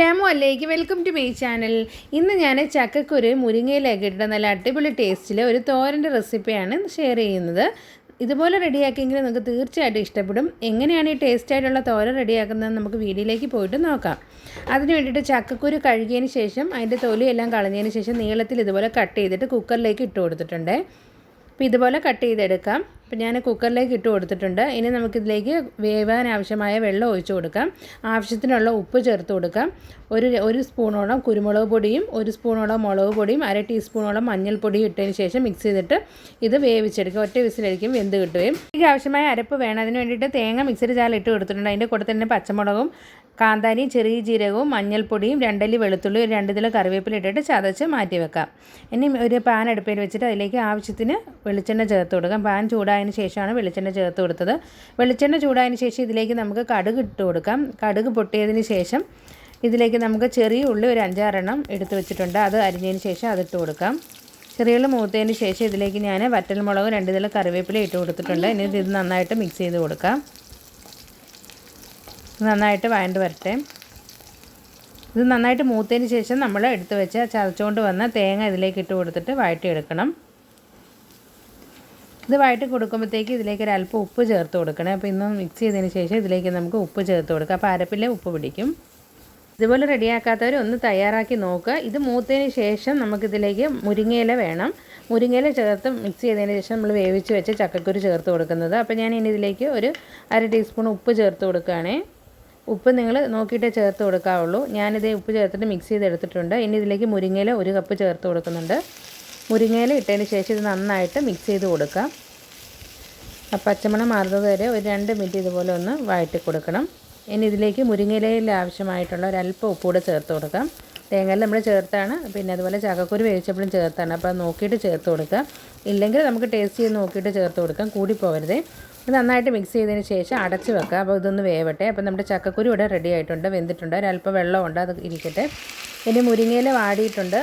അസ്ലാമു അല്ലേക്ക് welcome to my channel. ഇന്ന് ഞാൻ ചക്കക്കുരു മുരിങ്ങയിലേക്ക് ഇട്ട നല്ല അടിപൊളി ടേസ്റ്റിലെ ഒരു തോരന്റെ റെസിപ്പിയാണ് ഷെയർ ചെയ്യുന്നത്. ഇതുപോലെ റെഡിയാക്കിയെങ്കിൽ നമുക്ക് തീർച്ചയായിട്ടും ഇഷ്ടപ്പെടും. എങ്ങനെയാണ് ഈ ടേസ്റ്റായിട്ടുള്ള തോരൻ റെഡിയാക്കുന്നത് നമുക്ക് വീഡിയോയിലേക്ക് പോയിട്ട് നോക്കാം. അതിന് വേണ്ടിയിട്ട് ചക്കക്കുരു കഴുകിയതിന് ശേഷം അതിന്റെ തൊലിയെല്ലാം കളഞ്ഞതിന് ശേഷം നീളത്തിൽ ഇതുപോലെ കട്ട് ചെയ്തിട്ട് കുക്കറിലേക്ക് ഇട്ട് കൊടുത്തിട്ടുണ്ട്. അപ്പോൾ ഇതുപോലെ കട്ട് ചെയ്തെടുക്കാം. അപ്പോൾ ഞാൻ കുക്കറിലേക്ക് ഇട്ട് കൊടുത്തിട്ടുണ്ട്. ഇനി നമുക്കിതിലേക്ക് വേവാൻ ആവശ്യമായ വെള്ളം ഒഴിച്ചു കൊടുക്കാം. ആവശ്യത്തിനുള്ള ഉപ്പ് ചേർത്ത് കൊടുക്കാം. ഒരു ഒരു സ്പൂണോളം കുരുമുളക് പൊടിയും ഒരു സ്പൂണോളം മുളക് പൊടിയും അര ടീസ്പൂണോളം മഞ്ഞൾപ്പൊടിയും ഇട്ടതിന് ശേഷം മിക്സ് ചെയ്തിട്ട് ഇത് വേവിച്ചെടുക്കുക. ഒറ്റ വിസിലായിരിക്കും വെന്ത് കിട്ടുകയും. ഇതിലേക്ക് ആവശ്യമായ അരപ്പ് വേണം. അതിന് വേണ്ടിയിട്ട് തേങ്ങ മിക്സിയുടെ ചാലിട്ട് കൊടുത്തിട്ടുണ്ട്. അതിന്റെ കൂടെ തന്നെ പച്ചമുളകും കാന്താരിയും ചെറിയ ജീരകവും മഞ്ഞൾപ്പൊടിയും രണ്ടല്ലി വെളുത്തുള്ളി ഒരു രണ്ട് കിലോ കറിവേപ്പില ഇട്ടിട്ട് ചതച്ച് മാറ്റി വെക്കാം ഇനി ഒരു പാൻ അടുപ്പിൽ വെച്ചിട്ട് അതിലേക്ക് ആവശ്യത്തിന് വെളിച്ചെണ്ണ ചേർത്ത് കൊടുക്കാം. പാൻ ചൂടായതിന് ശേഷമാണ് വെളിച്ചെണ്ണ ചേർത്ത് കൊടുത്തത്. വെളിച്ചെണ്ണ ചൂടായതിന് ശേഷം ഇതിലേക്ക് നമുക്ക് കടുക് ഇട്ട് കൊടുക്കാം. കടുക് പൊട്ടിയതിന് ശേഷം ഇതിലേക്ക് നമുക്ക് ചെറിയ ഉള്ളി ഒരു അഞ്ചാറെണ്ണം എടുത്ത് വെച്ചിട്ടുണ്ട്. അത് അരിഞ്ഞതിന് ശേഷം അതിട്ട് കൊടുക്കാം. ചെറിയ ഉള്ളി മൂത്തതിന് ശേഷം ഇതിലേക്ക് ഞാൻ വറ്റൽമുളക് രണ്ട് ഇതിൽ കറിവേപ്പില ഇട്ട് കൊടുത്തിട്ടുണ്ട്. ഇനി ഇത് നന്നായിട്ട് മിക്സ് ചെയ്ത് കൊടുക്കാം. നന്നായിട്ട് വഴണ്ട് വരട്ടെ. ഇത് നന്നായിട്ട് മൂത്തതിന് ശേഷം നമ്മൾ എടുത്ത് വെച്ച് ചതച്ചുകൊണ്ട് വന്ന തേങ്ങ ഇതിലേക്ക് ഇട്ട് കൊടുത്തിട്ട് വഴറ്റിയെടുക്കണം. ഇത് വഴറ്റി കൊടുക്കുമ്പോഴത്തേക്ക് ഇതിലേക്ക് ഒരു അല്പം ഉപ്പ് ചേർത്ത് കൊടുക്കണം. അപ്പോൾ ഇന്ന് മിക്സ് ചെയ്തതിന് ശേഷം ഇതിലേക്ക് നമുക്ക് ഉപ്പ് ചേർത്ത് കൊടുക്കാം. അപ്പോൾ അരപ്പിലെ ഉപ്പ് പിടിക്കും. ഇതുപോലെ റെഡിയാക്കാത്തവർ ഒന്ന് തയ്യാറാക്കി നോക്കുക. ഇത് മൂത്തതിന് ശേഷം നമുക്കിതിലേക്ക് മുരിങ്ങയില വേണം. മുരിങ്ങയില ചേർത്ത് മിക്സ് ചെയ്തതിന് ശേഷം നമ്മൾ വേവിച്ച് വെച്ച് ചക്കക്കുരു ചേർത്ത് കൊടുക്കുന്നത്. അപ്പോൾ ഞാൻ ഇനി ഇതിലേക്ക് ഒരു അര ടീസ്പൂൺ ഉപ്പ് ചേർത്ത് കൊടുക്കുകയാണേ. ഉപ്പ് നിങ്ങൾ നോക്കിയിട്ടേ ചേർത്ത് കൊടുക്കാവുള്ളൂ. ഞാനിത് ഉപ്പ് ചേർത്തിട്ട് മിക്സ് ചെയ്ത് എടുത്തിട്ടുണ്ട് ഇനി ഇതിലേക്ക് മുരിങ്ങയില ഒരു കപ്പ് ചേർത്ത് കൊടുക്കുന്നുണ്ട്. മുരിങ്ങയില ഇട്ടതിന് ശേഷം ഇത് നന്നായിട്ട് മിക്സ് ചെയ്ത് കൊടുക്കാം. പച്ചമണം മാറുന്നത് വരെ ഒരു രണ്ട് മിനിറ്റ് ഇതുപോലെ ഒന്ന് വഴറ്റി കൊടുക്കണം. ഇനി ഇതിലേക്ക് മുരിങ്ങയിലയിൽ ആവശ്യമായിട്ടുള്ള ഒരല്പം ഉപ്പ് കൂടെ ചേർത്ത് കൊടുക്കാം. തേങ്ങയിൽ നമ്മൾ ചേർത്താണ്. പിന്നെ അതുപോലെ ചക്കക്കുരു വേവിച്ചപ്പോഴും ചേർത്താണ്. അപ്പോൾ നോക്കിയിട്ട് ചേർത്ത് കൊടുക്കുക ഇല്ലെങ്കിൽ നമുക്ക് ടേസ്റ്റ് ചെയ്ത് നോക്കിയിട്ട് ചേർത്ത് കൊടുക്കാം. കൂടി പോകരുതേ ഇത് നന്നായിട്ട് മിക്സ് ചെയ്തതിന് ശേഷം അടച്ച് വെക്കുക. അപ്പോൾ ഇതൊന്ന് വേവട്ടെ. അപ്പോൾ നമ്മുടെ ചക്കക്കുരു ഇവിടെ റെഡി ആയിട്ടുണ്ട്. വെന്തിട്ടുണ്ട്. ഒരല്പം വെള്ളമുണ്ട്. അത് ഇരിക്കട്ടെ. ഇനി മുരിങ്ങയില വാടിയിട്ടുണ്ട്.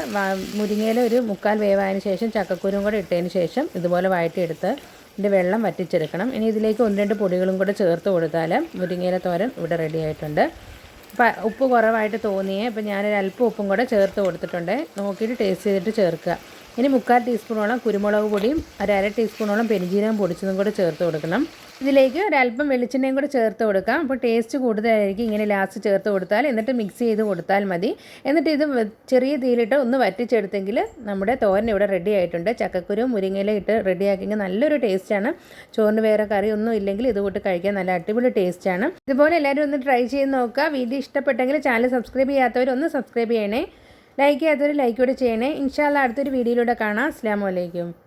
മുരിങ്ങയില ഒരു മുക്കാൽ വേവായതിന് ശേഷം ചക്കക്കുരും കൂടെ ഇട്ടതിന് ശേഷം ഇതുപോലെ വഴറ്റിയെടുത്ത് ഇതിന്റെ വെള്ളം വറ്റിച്ചെടുക്കണം. ഇനി ഇതിലേക്ക് ഒന്ന് രണ്ട് പൊടികളും കൂടെ ചേർത്ത് കൊടുത്താൽ മുരിങ്ങയില തോരൻ ഇവിടെ റെഡി ആയിട്ടുണ്ട്. അപ്പം ഉപ്പ് കുറവായിട്ട് തോന്നിയേ അപ്പം ഞാനൊരു അല്പം ഉപ്പും കൂടെ ചേർത്ത് കൊടുത്തിട്ടുണ്ട്. നോക്കിയിട്ട് ടേസ്റ്റ് ചെയ്തിട്ട് ചേർക്കുക. ഇനി മുക്കാൽ ടീസ്പൂണോളം കുരുമുളക് പൊടിയും ഒരു അര ടീസ്പൂണോളം പെരിഞ്ചീരകം പൊടിച്ചതും കൂടെ ചേർത്ത് കൊടുക്കണം. ഇതിലേക്ക് ഒരല്പം വെളിച്ചെണ്ണയും കൂടെ ചേർത്ത് കൊടുക്കാം. അപ്പോൾ ടേസ്റ്റ് കൂടുതലായിരിക്കും. ഇങ്ങനെ ലാസ്റ്റ് ചേർത്ത് കൊടുത്താൽ എന്നിട്ട് മിക്സ് ചെയ്ത് കൊടുത്താൽ മതി. എന്നിട്ട് ഇത് ചെറിയ തീയിലിട്ട് ഒന്ന് വറ്റിച്ചെടുത്തെങ്കിൽ നമ്മുടെ തോരൻ ഇവിടെ റെഡി ആയിട്ടുണ്ട്. ചക്കക്കുരു മുരിങ്ങയില ഇട്ട് റെഡിയാക്കിയെങ്കിൽ നല്ലൊരു ടേസ്റ്റാണ് ചോറിന് വേറെ കറി ഒന്നും ഇല്ലെങ്കിൽ ഇത് കൂട്ട് കഴിക്കാൻ നല്ല അടിപൊളി ടേസ്റ്റാണ് ഇതുപോലെ എല്ലാവരും ഒന്ന് ട്രൈ ചെയ്ത് നോക്കുക. വീഡിയോ ഇഷ്ടപ്പെട്ടെങ്കിൽ ചാനൽ സബ്സ്ക്രൈബ് ചെയ്യാത്തവർ ഒന്ന് സബ്സ്ക്രൈബ് ചെയ്യണേ. ലൈക്ക് ചെയ്യാത്തവർ ലൈക്ക് കൂടെ ചെയ്യണേ. ഇൻഷാല്ല അടുത്തൊരു വീഡിയോയിലൂടെ കാണാം. അസ്ലാമലൈക്കും